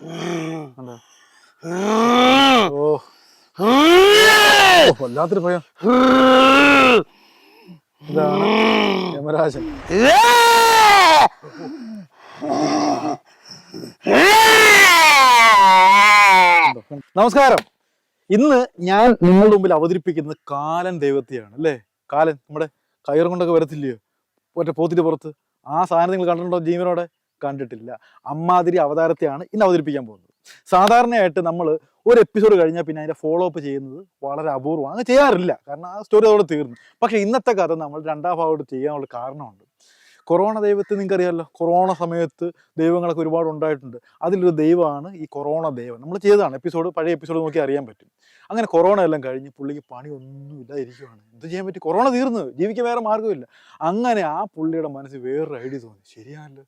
ഓ വല്ലാത്തൊരു ഭയം. ഇതാണ് യമരാജൻ? നമസ്കാരം. ഇന്ന് ഞാൻ നിങ്ങളുടെ മുമ്പിൽ അവതരിപ്പിക്കുന്നത് കാലൻ ദൈവത്തെയാണ് അല്ലേ? കാലൻ നമ്മുടെ കയറും കൊണ്ടൊക്കെ വരത്തില്ലയോ? ഒറ്റ പോത്തിന്റെ പുറത്ത്. ആ സാധനം നിങ്ങൾ കണ്ടിട്ടുണ്ടോ ജീവനോടെ? കണ്ടിട്ടില്ല. അമ്മാതിരി അവതാരത്തെയാണ് ഇന്ന് അവതരിപ്പിക്കാൻ പോകുന്നത്. സാധാരണയായിട്ട് നമ്മൾ ഒരു എപ്പിസോഡ് കഴിഞ്ഞാൽ പിന്നെ അതിന്റെ ഫോളോ അപ്പ് ചെയ്യുന്നത് വളരെ അപൂർവമാണ് അങ്ങനെ ചെയ്യാറില്ല. കാരണം ആ സ്റ്റോറി അതോടെ തീർന്നു. പക്ഷേ ഇന്നത്തെ കഥ നമ്മൾ രണ്ടാം ഭാഗമായിട്ട് ചെയ്യാനുള്ള കാരണമുണ്ട്. കൊറോണ ദൈവത്തെ നിങ്ങൾക്കറിയാമല്ലോ കൊറോണ സമയത്ത് ദൈവങ്ങളൊക്കെ ഒരുപാട് ഉണ്ടായിട്ടുണ്ട്. അതിലൊരു ദൈവമാണ് ഈ കൊറോണ ദൈവം നമ്മൾ ചെയ്തതാണ്. എപ്പിസോഡ് പഴയ എപ്പിസോഡ് നോക്കി അറിയാൻ പറ്റും. അങ്ങനെ കൊറോണ എല്ലാം കഴിഞ്ഞ് പുള്ളിക്ക് പണി ഒന്നുമില്ല ഇരിക്കുവാണ്. എന്ത് ചെയ്യാൻ പറ്റും? കൊറോണ തീർന്നു. ജീവിക്കാൻ വേറെ മാർഗമില്ല. അങ്ങനെ ആ പുള്ളിയുടെ മനസ്സിൽ വേറൊരു ഐഡിയ തോന്നി. ശരിയാണല്ലോ.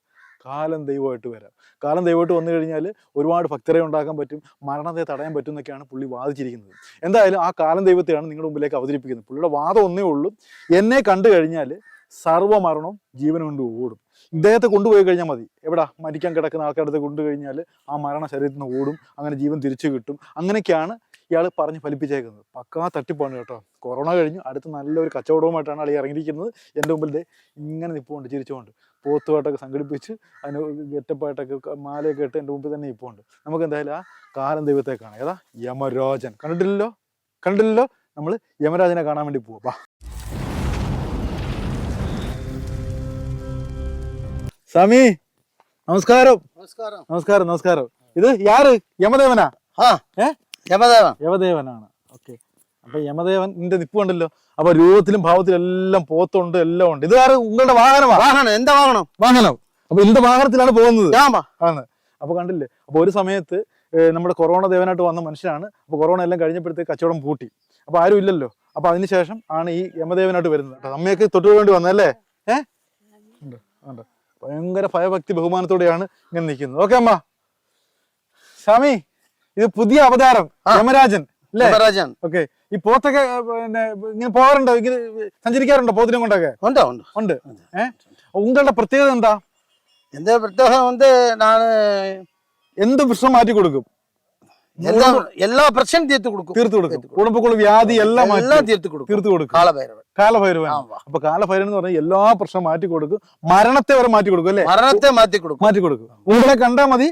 കാലം ദൈവമായിട്ട് വരാം. കാലം ദൈവമായിട്ട് വന്നു കഴിഞ്ഞാൽ ഒരുപാട് ഭക്തരെ ഉണ്ടാക്കാൻ പറ്റും മരണത്തെ തടയാൻ പറ്റും എന്നൊക്കെയാണ് പുള്ളി വാദിച്ചിരിക്കുന്നത്. എന്തായാലും ആ കാലം ദൈവത്തെയാണ് നിങ്ങളുടെ മുമ്പിലേക്ക് അവതരിപ്പിക്കുന്നത്. പുള്ളിയുടെ വാദം ഒന്നേ ഉള്ളൂ എന്നെ കണ്ടു കഴിഞ്ഞാൽ സർവമരണവും ജീവൻ കൊണ്ട് ഓടും. ഇദ്ദേഹത്തെ കൊണ്ടുപോയി കഴിഞ്ഞാൽ മതി. എവിടാ? മരിക്കാൻ കിടക്കുന്ന ആൾക്കാരുടെ കൊണ്ടുകഴിഞ്ഞാൽ കൊണ്ടു കഴിഞ്ഞാൽ ആ മരണ ശരീരത്തിൽ നിന്ന് ഓടും അങ്ങനെ ജീവൻ തിരിച്ചു കിട്ടും. അങ്ങനെയൊക്കെയാണ് ഇയാൾ പറഞ്ഞ് ഫലിപ്പിച്ചേക്കുന്നത്. പക്കാ തട്ടിപ്പാണ് കേട്ടോ. കൊറോണ കഴിഞ്ഞു. അടുത്ത് നല്ലൊരു കച്ചവടവുമായിട്ടാണ് ആൾ ഇറങ്ങിയിരിക്കുന്നത്. എന്റെ മുമ്പിൽ ഇങ്ങനെ നിൽപ്പുണ്ട് ചിരിച്ചുകൊണ്ട്. പോത്തുമായിട്ടൊക്കെ സംഘടിപ്പിച്ച് അതിന് ഗെറ്റപ്പായിട്ടൊക്കെ മാലയൊക്കെ ഇട്ട് എന്റെ മുമ്പിൽ തന്നെ നിൽപ്പുണ്ട് നമുക്ക് എന്തായാലും ആ കാലം ദൈവത്തെ കാണാം. ഏതാ? യമരാജൻ. കണ്ടിട്ടില്ലല്ലോ? കണ്ടിട്ടില്ലല്ലോ? നമ്മൾ യമരാജനെ കാണാൻ വേണ്ടി പോവാം. ബാ. സ്വാമി നമസ്കാരം. നമസ്കാരം. നമസ്കാരം നമസ്കാരം. ഇത് യാര്? യമദേവനാ? ഹാ ഏ? യമദേവൻ. യമദേവനാണ്. ഓക്കെ അപ്പൊ യമദേവന്റെ നിപ്പ് കണ്ടല്ലോ? അപ്പൊ രൂപത്തിലും ഭാവത്തിലും എല്ലാം പോത്തുണ്ട് എല്ലാം ഉണ്ട്. ഇത് വേറെ ഉങ്ങളുടെ വാഹനമാണ് വാഹനം. എന്താ വാഹനം? വാഹനം. അപ്പൊ ഇതിന്റെ വാഹനത്തിലാണ് പോകുന്നത്. ആണ്. അപ്പൊ കണ്ടില്ലേ? അപ്പൊ ഒരു സമയത്ത് നമ്മുടെ കൊറോണ ദേവനായിട്ട് വന്ന മനുഷ്യനാണ്. അപ്പൊ കൊറോണ എല്ലാം കഴിഞ്ഞപ്പോഴത്തേക്ക് കച്ചവടം പൂട്ടി. അപ്പൊ ആരും ഇല്ലല്ലോ. അപ്പൊ അതിനുശേഷം ആണ് ഈ യമദേവനായിട്ട് വരുന്നത്. കേട്ടോ അമ്മയൊക്കെ തൊട്ടു വേണ്ടി വന്നല്ലേ ഏഹ് ഉണ്ട് ഉണ്ട്. ഭയങ്കര ഭയഭക്തി ബഹുമാനത്തോടെയാണ് ഇങ്ങനെ നിൽക്കുന്നത്. ഓക്കെ അമ്മ. സ്വാമി ഇത് പുതിയ അവതാരം യമരാജൻ യമരാജൻ. ഓക്കെ ഈ പോത്തൊക്കെ പിന്നെ ഇങ്ങനെ പോകാറുണ്ടോ? ഇങ്ങനെ സഞ്ചരിക്കാറുണ്ടോ പോത്തിനും കൊണ്ടൊക്കെ? ഉണ്ട് ഉണ്ട്. ഉണ്ട്. ഏഹ് ഉങ്ങളുടെ പ്രത്യേകത എന്താ? എന്റെ പ്രത്യേകത വന്ന് എന്ത് പ്രശ്നം മാറ്റി കൊടുക്കും? എല്ലാ എല്ലാ പ്രശ്നം തീർത്ത് കൊടുക്കും. തീർത്ത് കൊടുക്കും. കുടുംബക്കുള്ള വ്യാധി എല്ലാം എല്ലാം തീർത്ത് കൊടുക്കും. തീർത്ത് കൊടുക്കും. കാലഭൈരവ കാലഭൈരവ അപ്പൊ കാലഭൈരവ എന്ന് പറഞ്ഞാൽ എല്ലാ പ്രശ്നം മാറ്റി കൊടുക്കും. മരണത്തെ വരെ മാറ്റി കൊടുക്കും അല്ലെ? മരണത്തെ മാറ്റി കൊടുക്കും. മാറ്റി കൊടുക്കും. ഉങ്ങളെ കണ്ടാ മതി.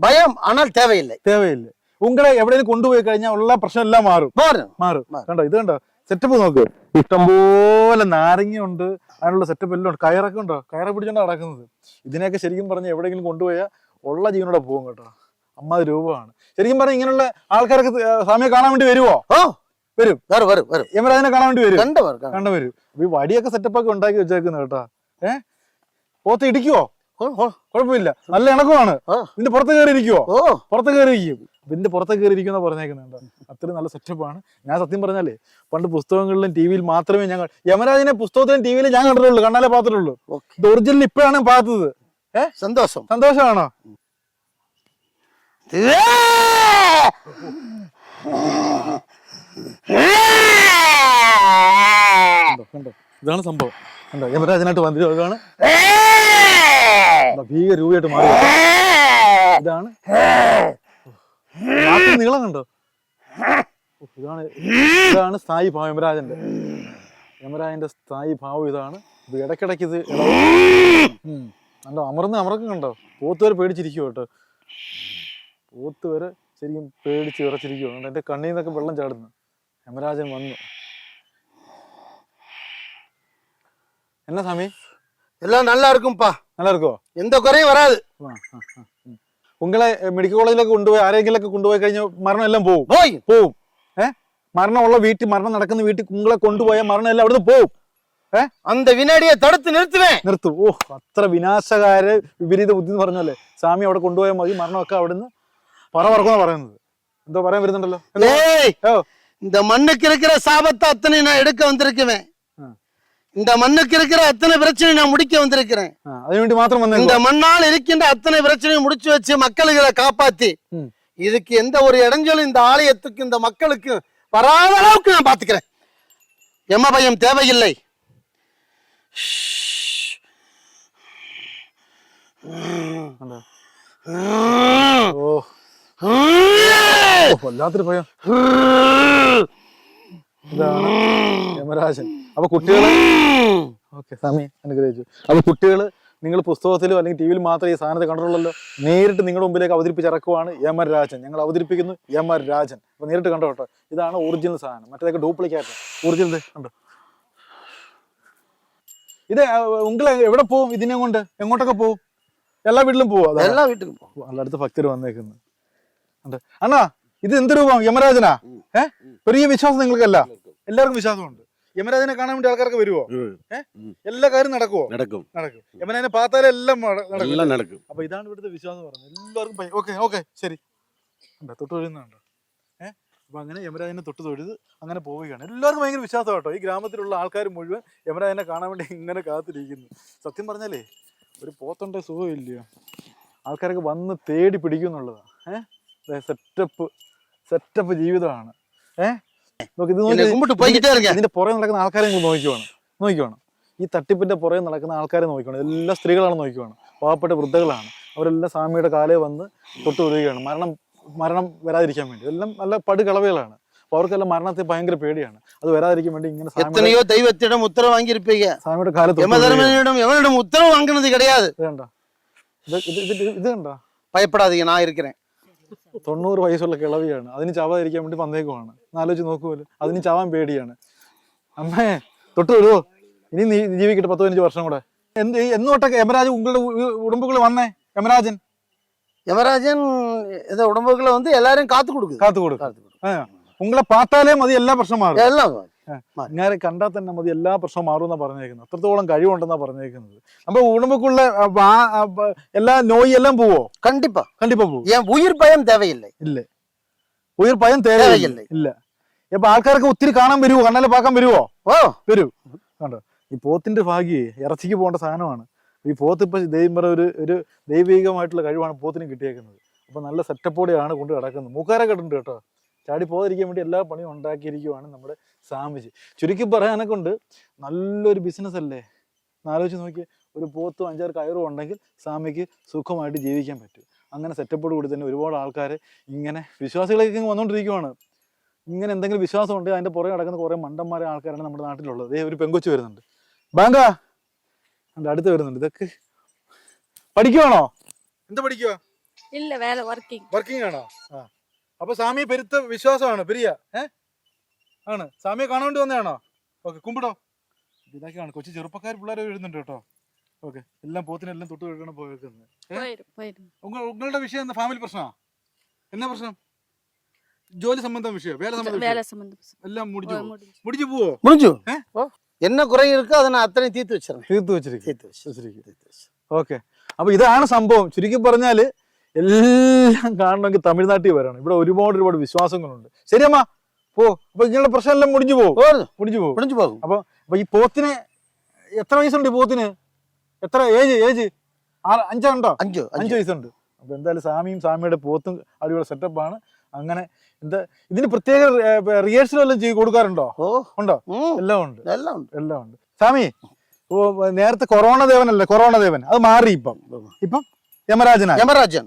பயம் ஆனால் தேவையில்லை തേവയില്ല ഉങ്ങളെ എവിടെയെങ്കിലും കൊണ്ടുപോയി കഴിഞ്ഞാൽ ഉള്ള പ്രശ്നം എല്ലാം മാറും பாரு മാറും മാറും. കണ്ടോ ഇത് കണ്ടോ സെറ്റപ്പ് നോക്ക് ഇഷ്ടംപോലെ നാരങ്ങ ഉണ്ട് അതിനുള്ള സെറ്റപ്പ് എല്ലാം ഉണ്ട് കയറൊക്കെ ഉണ്ടോ കയറെ പിടിച്ചോണ്ട് നടക്കുന്നത് ഇതിനെയൊക്കെ ശരിക്കും പറഞ്ഞ് എവിടെയെങ്കിലും കൊണ്ടുപോയാൽ ഉള്ള ജീവനോടെ പോകും കേട്ടോ അമ്മാതി രൂപമാണ് ശരിക്കും പറഞ്ഞാൽ ഇങ്ങനെയുള്ള ആൾക്കാരൊക്കെ സ്വാമിയെ കാണാൻ വേണ്ടി വരുവോ ஓ വരും வரும் வரும் வரும் യമരാജനെ കാണാൻ വേണ്ടി വരും கண்டு வரும் கண்டு. കണ്ട വരും അപ്പൊ ഈ വടിയൊക്കെ സെറ്റപ്പ് ഒക്കെ ഉണ്ടാക്കി വെച്ചേക്കുന്നത് കേട്ടാ ഏ പോത്ത് ഇടിക്കുവോ ஓ, ஓ, കുഴപ്പമില്ല. നല്ല ഇണക്കമാണ്. ഇതിന്റെ പുറത്ത് കയറി ഇരിക്കുവോ? പുറത്ത് കയറി ഇരിക്കും. ഇതിന്റെ പുറത്ത് കയറി ഇരിക്കുന്ന പറഞ്ഞേക്കുന്നുണ്ട് അത്രയും നല്ല സെറ്റപ്പാണ് ഞാൻ സത്യം പറഞ്ഞാലേ പണ്ട് പുസ്തകങ്ങളിലും ടി വിയിൽ മാത്രമേ ഞാൻ യമരാജിനെ പുസ്തകത്തിലും ടി വിയിലും ഞാൻ കണ്ടിട്ടുള്ളൂ കണ്ടാലേ പാത്രമുള്ളൂ ഒറിജിനൽ ഇപ്പഴാണ് പാത്തത് ഏ? സന്തോഷം. സന്തോഷമാണോ? ഇതാണ് സംഭവം. കണ്ടോ? യമരാജനായിട്ട് വന്നിട്ട് കണ്ടോ, ഭീകര രൂപയായിട്ട് മാറി. ഇതാണ്. നീളം കണ്ടോ? ഇതാണ് ഇതാണ് സ്ഥായി ഭാവം യമരാജന്റെ. യമരാജന്റെ സ്ഥായി ഭാവം ഇതാണ്. ഇത് ഇടക്കിടക്ക് ഇത് കണ്ടോ? അമർന്ന് അമർക്കം കണ്ടോ? പോത്ത് വരെ പേടിച്ചിരിക്കുവോ കേട്ടോ. പോത്ത് വരെ ശരിക്കും പേടിച്ച് വിറച്ചിരിക്കുവോ. എന്റെ കണ്ണിൽ നിന്നൊക്കെ വെള്ളം ചാടുന്നു. യമരാജൻ വന്നു. എന്നാ സ്വാമി எல்லாம் நல்லா இருக்கும்பா நல்லா இருக்கோ எந்த குறையும் வராது ആ, ആ, ആ, ഉം. ഉങ്ങളെ മെഡിക്കൽ കോളേജിലൊക്കെ കൊണ്ടുപോയി ആരെങ്കിലൊക്കെ കൊണ്ടുപോയി കഴിഞ്ഞാൽ മരണം എല്ലാം പോവും போய் പോവും ഏ മരണമുള്ള വീട്ടിൽ മരണം നടക്കുന്ന വീട്ടിൽ ഉങ്ങളെ കൊണ്ടുപോയാൽ മരണം എല്ലാം അവിടുന്ന് പോവും அந்த வினாடியை தடுத்து நிறுத்துவேன் നിർത്തും ഓ അത്ര വിനാശകാര വിപരീത ബുദ്ധി എന്ന് പറഞ്ഞല്ലേ സ്വാമി അവിടെ കൊണ്ടുപോയാൽ മതി മരണമൊക്കെ അവിടുന്ന് പറ പറക്കുന്ന പറയുന്നത് എന്തോ പറയാൻ വരുന്നുണ്ടല്ലോ എന്താ? ஏய் ഓ இந்த மண்ணுக்கு இருக்கிற சாபத்தை அத்தனை நான் எடுக்க வந்திருக்குவேன் ஆ. இந்த மண்ணுக்கு இருக்கிற அத்தனை பிரச்சனையும் நான் முடிக்க வந்திருக்கிறேன். வேண்டி மாத்திரம் இந்த மண்ணால் இருக்கின்ற அத்தனை பிரச்சனையும் முடிச்சு வச்சு மக்களுகளை காப்பாத்தி இதுக்கு எந்த ஒரு இடைஞ்சலும் இந்த ஆலயத்துக்கு இந்த மக்களுக்கு வராத அளவுக்கு நான் பாத்துக்கிறேன் எம்ம பயம் தேவையில்லை. ஓ. எல்லாத்துக்கும் பயம். ഇതാണ് യമരാജൻ. അപ്പൊ കുട്ടികൾ ഓക്കെ സമയം അനുഗ്രഹിച്ചു. അപ്പൊ കുട്ടികൾ നിങ്ങൾ പുസ്തകത്തിലോ അല്ലെങ്കിൽ ടി വിയിൽ മാത്രമേ ഈ സാധനത്തെ കണ്ടിട്ടുള്ളല്ലോ. നേരിട്ട് നിങ്ങളുടെ മുമ്പിലേക്ക് അവതരിപ്പിച്ചിറക്കുവാണ് യമരാജൻ. ഞങ്ങൾ അവതരിപ്പിക്കുന്നു യമരാജൻ. അപ്പൊ നേരിട്ട് കണ്ടോ കേട്ടോ? ഇതാണ് ഒറിജിനൽ സാധനം. മറ്റേതൊക്കെ ഡ്യൂപ്ലിക്കേറ്റ് ഒറിജിനൽ കണ്ടോ? ഇത് ഉങ്ങളെ എവിടെ പോവും ഇതിനെ കൊണ്ട്? എങ്ങോട്ടൊക്കെ പോവും? എല്ലാ വീട്ടിലും പോവും? എല്ലാ വീട്ടിലും പോകും അല്ല അടുത്ത ഭക്തർ വന്നേക്കുന്നു. അണ്ണാ ഇത് എന്ത് രൂപം? യമരാജനാ? ഏഹ് ഒരു വിശ്വാസം നിങ്ങൾക്കല്ല. എല്ലാവർക്കും വിശ്വാസമുണ്ട്. യമരാജിനെ കാണാൻ വേണ്ടി ആൾക്കാർക്ക് വരുമോ എല്ലാ കാര്യം നടക്കുമോ നടക്കും. നടക്കും. യമരാജിനെ പാത്താലും എല്ലാം നടക്കും. നടക്കും. അപ്പൊ ഇതാണ് ഇവിടുത്തെ വിശ്വാസം പറഞ്ഞത് എല്ലാവർക്കും ഓക്കെ ഓക്കെ ശരി. തൊട്ട് തൊഴുന്നുണ്ടോ? ഏഹ് അപ്പൊ അങ്ങനെ യമരാജിനെ തൊട്ട് തൊഴുത് അങ്ങനെ പോവുകയാണ്. എല്ലാവർക്കും ഭയങ്കര വിശ്വാസം കേട്ടോ. ഈ ഗ്രാമത്തിലുള്ള ആൾക്കാർ മുഴുവൻ യമരാജിനെ കാണാൻ വേണ്ടി ഇങ്ങനെ കാത്തിരിക്കുന്നു. സത്യം പറഞ്ഞാലേ ഒരു പോത്തുണ്ട് സുഖമില്ലയോ? ആൾക്കാരൊക്കെ വന്ന് തേടി പിടിക്കുന്നുള്ളതാണ് ഏഹ് സെറ്റപ്പ് സെറ്റപ്പ് ജീവിതമാണ്. ഇതിന്റെ പുറകെ നടക്കുന്ന ആൾക്കാരെ നിങ്ങൾ നോക്കിക്കോണം. നോക്കിക്കോണം. ഈ തട്ടിപ്പിന്റെ പുറകെ നടക്കുന്ന ആൾക്കാരെ നോക്കിക്കോണം. എല്ലാ സ്ത്രീകളാണ് നോക്കിക്കോണം. പാവപ്പെട്ട വൃദ്ധകളാണ്. അവരെല്ലാം സ്വാമിയുടെ കാലേ വന്ന് തൊട്ട് വരികയാണ്. മരണം മരണം വരാതിരിക്കാൻ വേണ്ടി. എല്ലാം നല്ല പടുകളവുകളാണ്. അപ്പൊ അവർക്കെല്ലാം മരണത്തെ ഭയങ്കര പേടിയാണ്. അത് വരാതിരിക്കാൻ വേണ്ടി ഇങ്ങനെ എത്രയോ ദൈവത്തിടം ഉത്തരം വാങ്ങിയിരിക്കുക സ്വാമിയുടെ കാലത്ത് ഉത്തരവ് വാങ്ങുന്നത് കിടയാതെ. ഇത് കണ്ടോ? ഇത് കണ്ടോ? ഭയപ്പെടാതെ ഞാൻ ഇരിക്കണേ തൊണ്ണൂറ് വയസ്സുള്ള കിളവിയാണ് അതിന് ചാവാതിരിക്കാൻ വേണ്ടി വന്നേക്കുവാണ് ആലോചിച്ച് നോക്കുമല്ലോ അതിന് ചാവാൻ പേടിയാണ് അമ്മേ തൊട്ട് വരുമോ ഇനി നീ ജീവിക്കട്ടെ പത്ത് പതിനഞ്ച് വർഷം കൂടെ എന്ത് എന്ന് തൊട്ടൊക്കെ യമരാജ് ഉങ്ങളുടെ ഉടമ്പുകൾ വന്നേ യമരാജൻ யமராஜன் இந்த உடம்புகளை வந்து எல்லாரையும் காத்து கொடுக்குது കാത്തു കൊടുക്കും காத்து கொடுக்குது. ആ ഉങ്ങളെ പാത്താലേ മതി എല്ലാ പ്രശ്നം മാറും எல்லாம் ഇങ്ങനെ കണ്ടാൽ തന്നെ മതി എല്ലാ പ്രശ്നവും മാറുമെന്നാണ് പറഞ്ഞേക്കുന്നത്. അത്രത്തോളം കഴിവുണ്ടെന്നാ പറഞ്ഞേക്കുന്നത്. അപ്പൊ ഉണമ്പക്കുള്ള എല്ലാ നോയി എല്ലാം പോവോ? കണ്ടിപ്പാ. കണ്ടിപ്പാ പോവും. ഉയർ ഇല്ല. ഉയർ ഭയം തേവയില്ലേ? ഇല്ല. അപ്പൊ ആൾക്കാർക്ക് ഒത്തിരി കാണാൻ വരുവോ? കണ്ണാലെ പാക്കാൻ വരുവോ? ഓ. വരൂ. കണ്ടോ? ഈ പോത്തിന്റെ ഭാഗ്യേ ഇറച്ചിക്ക് പോകേണ്ട സാധനമാണ്. ഈ പോത്ത് ഇപ്പൊ ദൈവം ഒരു ഒരു ദൈവികമായിട്ടുള്ള കഴിവാണ് പോത്തിന് കിട്ടിയേക്കുന്നത്. അപ്പൊ നല്ല സെറ്റപ്പോടെയാണ് കൊണ്ട് കിടക്കുന്നത് മൂക്കാരൊക്കെ ഇട്ടുണ്ട് കേട്ടോ. ചാടി പോകാതിരിക്കാൻ വേണ്ടി എല്ലാ പണിയും ഉണ്ടാക്കിയിരിക്കുവാണ് നമ്മുടെ സാമിജി ചുരുക്കി പറയാനൊക്കെ ഉണ്ട് നല്ലൊരു ബിസിനസ് അല്ലേ? ആലോചിച്ച് നോക്കി ഒരു പോത്തും അഞ്ചാറ് കയറും ഉണ്ടെങ്കിൽ സാമിക്ക് സുഖമായിട്ട് ജീവിക്കാൻ പറ്റും. അങ്ങനെ സെറ്റപ്പോട് കൂടി തന്നെ ഒരുപാട് ആൾക്കാർ ഇങ്ങനെ വിശ്വാസികളൊക്കെ ഇങ്ങനെ വന്നുകൊണ്ടിരിക്കുവാണ്. ഇങ്ങനെ എന്തെങ്കിലും വിശ്വാസം ഉണ്ടെങ്കിൽ അതിന്റെ പുറകെ കിടക്കുന്ന കുറേ മണ്ടന്മാരെ ആൾക്കാരാണ് നമ്മുടെ നാട്ടിലുള്ളത്. ദേ ഒരു പെങ്കൊച്ചു വരുന്നുണ്ട്. ബാങ്ക? ഉണ്ട് അടുത്ത് വരുന്നുണ്ട്. ഇതൊക്കെ പഠിക്കുവാണോ? എന്താ പഠിക്കുക ഇല്ല വേറെ വർക്കിംഗ് വർക്കിംഗ് ആണോ? ആ. അപ്പൊ സ്വാമിയെ പെരുത്ത വിശ്വാസമാണ് പെരിയ ഏ ആണ് സ്വാമിയെ കാണാൻ വേണ്ടി വന്നതാണോ ഓക്കെ കുമ്പിടോ ഇതൊക്കെയാണ് കൊച്ചു ചെറുപ്പക്കാർ പിള്ളേർ വരുന്നുണ്ട് കേട്ടോ ഓക്കെ എല്ലാം പോത്തിനെല്ലാം തൊട്ട് കഴിക്കണം പോയേക്കുന്നത് ഏ? போயிடும் போயிடும் ഉങ്ങ ഉങ്ങളുടെ വിഷയം എന്താ ഫാമിലി പ്രശ്നമാ എന്നാ പ്രശ്നം ജോലി സംബന്ധം വിഷയം വേല സംബന്ധം വിഷയം வேலை சம்பந்தம் എല്ലാം മുടിച്ചു പോകും முடிஞ்சு മുടിച്ചു പോവോ முடிஞ்சு ஏ? என்ன குறை இருக்கோ அதை நான் அத்தனை தீர்த்து வச்சிடறேன் തീർത്ത് വെച്ചിരിക്കും தீர்த்து வச்சு വെച്ചിരിക്കും தீர்த்து வச்சு ഓക്കെ അപ്പൊ ഇതാണ് സംഭവം ചുരുക്കി പറഞ്ഞാല് എല്ലാം കാണണമെങ്കിൽ തമിഴ്നാട്ടിൽ വരണം. ഇവിടെ ഒരുപാട് ഒരുപാട് വിശ്വാസങ്ങളുണ്ട്. ശരിയമ്മ പോ. അപ്പൊ ഇങ്ങനെയുള്ള പ്രശ്നമെല്ലാം മുടിഞ്ഞു പോകും. മുടിഞ്ഞു പോകും. മുടിഞ്ഞു പോകും. അപ്പൊ അപ്പൊ ഈ പോത്തിന് എത്ര വയസ്സുണ്ട് ഈ പോത്തിന്? എത്ര? Age age? ആറ് അഞ്ചാണ്ടോ അഞ്ചു അഞ്ച്. വയസ്സുണ്ട്. അപ്പൊ എന്തായാലും സാമിയും സാമിയുടെ പോത്തും അടിപൊളി സെറ്റപ്പാണ്. അങ്ങനെ എന്താ ഇതിന് പ്രത്യേക റിഹേഴ്സൽ എല്ലാം ചെയ്ത് കൊടുക്കാറുണ്ടോ? ഉണ്ടോ? എല്ലാം ഉണ്ട്. എല്ലാം ഉണ്ട്. എല്ലാം ഉണ്ട്. സാമി നേരത്തെ കൊറോണ ദേവനല്ലേ? കൊറോണ ദേവൻ. അത് മാറി ഇപ്പം. ഇപ്പം യമരാജൻ. യമരാജൻ.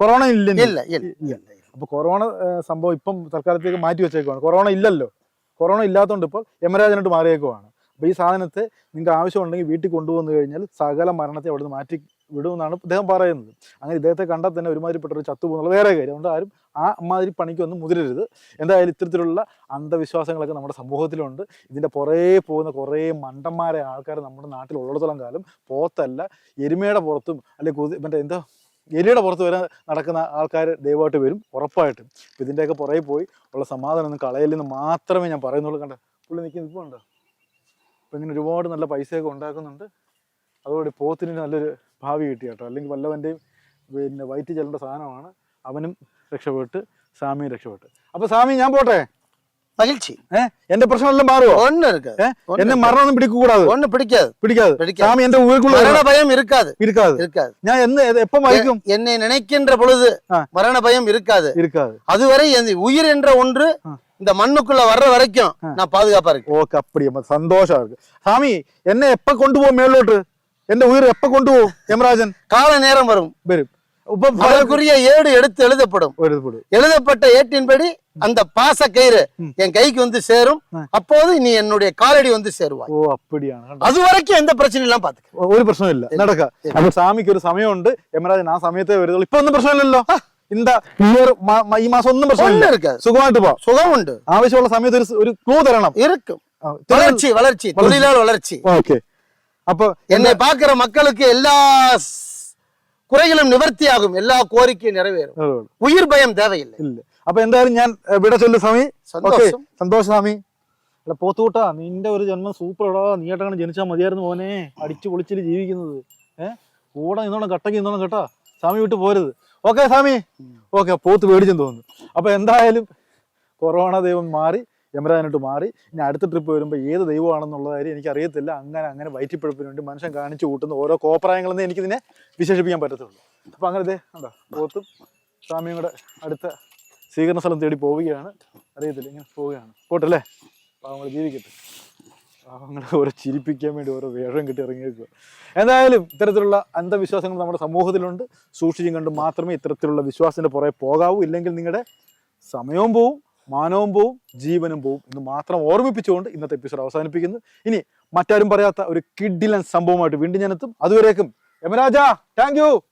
കൊറോണ ഇല്ല ഇല്ല ഇല്ല അപ്പൊ കൊറോണ സംഭവം ഇപ്പം തൽക്കാലത്തേക്ക് മാറ്റി വെച്ചേക്കുവാണ്. കൊറോണ ഇല്ലല്ലോ. കൊറോണ ഇല്ലാത്തതുകൊണ്ട് ഇപ്പോൾ യമരാജനായിട്ട് മാറിയേക്കുവാണ്. അപ്പൊ ഈ സാധനത്തെ നിങ്ങൾക്ക് ആവശ്യമുണ്ടെങ്കിൽ വീട്ടിൽ കൊണ്ടുവന്നു കഴിഞ്ഞാൽ സകല മരണത്തെ അവിടെ മാറ്റി വിടുമെന്നാണ് ഇദ്ദേഹം പറയുന്നത്. അങ്ങനെ ഇദ്ദേഹത്തെ കണ്ടാൽ തന്നെ ഒരുമാതിരിപ്പെട്ട ഒരു ചത്തുപോകുന്നുള്ള വേറെ കാര്യം. അതുകൊണ്ട് ആരും ആ അമ്മാതിരി പണിക്കൊന്നും മുതിരരുത്. എന്തായാലും ഇത്തരത്തിലുള്ള അന്ധവിശ്വാസങ്ങളൊക്കെ നമ്മുടെ സമൂഹത്തിലുണ്ട്. ഇതിന്റെ പുറേ പോകുന്ന കുറേ മണ്ടന്മാരെ ആൾക്കാർ നമ്മുടെ നാട്ടിൽ ഉള്ളിടത്തോളം കാലം പോത്തല്ല എരുമയുടെ പുറത്തും അല്ലെങ്കിൽ കുതി മറ്റേ എന്താ എലിയുടെ പുറത്ത് വരെ നടക്കുന്ന ആൾക്കാർ ദയവായിട്ട് വരും ഉറപ്പായിട്ടും. അപ്പം ഇതിന്റെയൊക്കെ പുറകെ പോയി ഉള്ള സമാധാനം ഒന്നും കളയില്ലെന്ന് മാത്രമേ ഞാൻ പറയുന്നുള്ളൂ. കണ്ട? പുള്ളി നിൽക്കുന്ന. ഇപ്പോൾ ഉണ്ടോ അപ്പം ഇങ്ങനെ ഒരുപാട് നല്ല പൈസയൊക്കെ ഉണ്ടാക്കുന്നുണ്ട്. അതോടെ പോത്തിന് നല്ലൊരു ഭാവി കിട്ടി കേട്ടോ അല്ലെങ്കിൽ വല്ലവൻ്റെയും പിന്നെ വയറ്റ് ചെല്ലേണ്ട സാധനമാണ് അവനും രക്ഷപ്പെട്ട് സ്വാമിയും രക്ഷപ്പെട്ട് അപ്പോൾ സ്വാമി ഞാൻ പോട്ടെ மகிழ்ச்சி ഏഹ് എൻ്റെ പ്രശ്നമെല്ലാം മാറുമോ ஒண்ணு இருக்காது ഏ? ஒண்ணு എന്നെ இருக்காது. മരണമൊന്നും പിടിക്കൂടാതെ ஒண்ணு பிடிக்காது പിടിക്കാതെ പിടിക്കാതെ. സ്വാമി എൻ്റെ ഊരുക്കുള്ള மரண பயம் இருக்காது ഇരിക്കാതെ இருக்காது ഞാൻ എന്ന് എപ്പം വായിക്കും என்னை நினைக்கின்ற பொழுது ஆ. மரண பயம் இருக்காது ഇരിക്കാതെ அதுவரை என் உயிர் என்ற ஒன்று ஆ. இந்த மண்ணுக்குள்ள வர்ற வரைக்கும் ஆ. நான் பாதுகாப்பா இருக்கேன் ഓക്കെ അപ്പടി അമ്മ സന്തോഷം അവർക്ക് സ്വാമി എന്നെ എപ്പ കൊണ്ടുപോകും മേളിലോട്ട് എന്റെ ഉയർ എപ്പ കൊണ്ടുപോകും യമരാജൻ கால நேரம் வரும் വരും ഇപ്പം പല- அதற்குரிய ஏடு எடுத்து எழுதப்படும் എഴുതപ്പെടും எழுதப்பட்ட ஏட்டின்படி அந்த பாச கயிறு என் கைக்கு வந்து சேரும் அப்போது நீ என்னுடைய காலடி வந்து சேருவாய் ഓ അപ്പടിയാണ് കണ്ടോ? அது வரைக்கும் எந்த பிரச்சனையும் இல்லாம பாத்துக்க ഒ- ഒരു പ്രശ്നമില്ല നടക്ക അപ്പൊ സ്വാമിക്ക് ഒരു സമയമുണ്ട് യമരാജൻ ആ സമയത്തെ വരുന്നുള്ളൂ ഇപ്പൊ ഒന്നും പ്രശ്നമില്ലല്ലോ ഇന്ത ഇയർ ഈ മാസം ഒന്നും പ്രശ്നമില്ല ஒண்ணு இருக்காது സുഖമായിട്ട് പോ சுகம் உண்டு ആവശ്യമുള്ള സമയത്ത് ഒരു സ്- ഒരു ക്ലൂ തരണം இருக்கும் வளர்ச்சி வளர்ச்சி தொழிலாளர் வளர்ச்சி ഓക്കെ അപ്പൊ என்னை பாக்குற மக்களுக்கு எல்லா ஸ்- குறைகளும் நிவர்த்தி ஆகும் எல்லா கோரிக்கையும் நிறைவேறும் ഏ, உயிர் பயம் தேவையில்லை ഇല്ല അപ്പൊ എന്തായാലും ഞാൻ ഏ, വിട ചൊല്ലു സ്വാമി ഓക്കെ സന്തോഷം സന്തോഷ സ്വാമി അല്ല പോത്തൂട്ടാ നിന്റെ ഒരു ജന്മം സൂപ്പർ ഇടാ നീ ആയിട്ടാണ് ജനിച്ചാൽ മതിയായിരുന്നു മോനെ അടിച്ചു പൊളിച്ചില് ജീവിക്കുന്നത് ഏഹ് കൂടെ നിന്നോണം കട്ടക്ക് നിന്നോണം കേട്ടാ സ്വാമി വിട്ട് പോരുത് ഓക്കെ സ്വാമി ഓക്കെ പോത്ത് മേടിച്ചെന്ന് തോന്നുന്നു അപ്പൊ എന്തായാലും കൊറോണ ദൈവം മാറി യമരാജനിട്ട് മാറി. ഇനി അടുത്ത ട്രിപ്പ് വരുമ്പോൾ ഏത് ദൈവമാണെന്നുള്ള കാര്യം എനിക്ക് അറിയത്തില്ല അങ്ങനെ അങ്ങനെ വയറ്റിപ്പെടുപ്പിന് വേണ്ടി മനുഷ്യൻ കാണിച്ചു കൂട്ടുന്ന ഓരോ കോപ്രായങ്ങളെന്ന് എനിക്കിതിനെ വിശേഷിപ്പിക്കാൻ പറ്റത്തുള്ളൂ. അപ്പോൾ അങ്ങനെ ഇതേ കണ്ടോ പോത്തും സ്വാമിയും കൂടെ അടുത്ത സ്വീകരണ സ്ഥലം തേടി പോവുകയാണ്. അറിയത്തില്ല ഇങ്ങനെ പോവുകയാണ്. പോട്ടല്ലേ? പാവങ്ങൾ ജീവിക്കട്ടെ. പാവങ്ങളെ ഓരോ ചിരിപ്പിക്കാൻ വേണ്ടി ഓരോ വേഷം കിട്ടി ഇറങ്ങിയേക്കുക എന്തായാലും ഇത്തരത്തിലുള്ള അന്ധവിശ്വാസങ്ങൾ നമ്മുടെ സമൂഹത്തിലുണ്ട്. സൂക്ഷിച്ചും കണ്ട് മാത്രമേ ഇത്തരത്തിലുള്ള വിശ്വാസത്തിന്റെ പുറകെ പോകാവൂ. ഇല്ലെങ്കിൽ നിങ്ങളുടെ സമയവും പോവും. മാനവും പോവും ജീവനും പോവും എന്ന് മാത്രം ഓർമ്മിപ്പിച്ചുകൊണ്ട് ഇന്നത്തെ എപ്പിസോഡ് അവസാനിപ്പിക്കുന്നു. ഇനി മറ്റാരും പറയാത്ത ഒരു കിഡിലൻ സംഭവമായിട്ട് വീണ്ടും ഞാനെത്തും അതുവരേക്കും യമരാജ താങ്ക്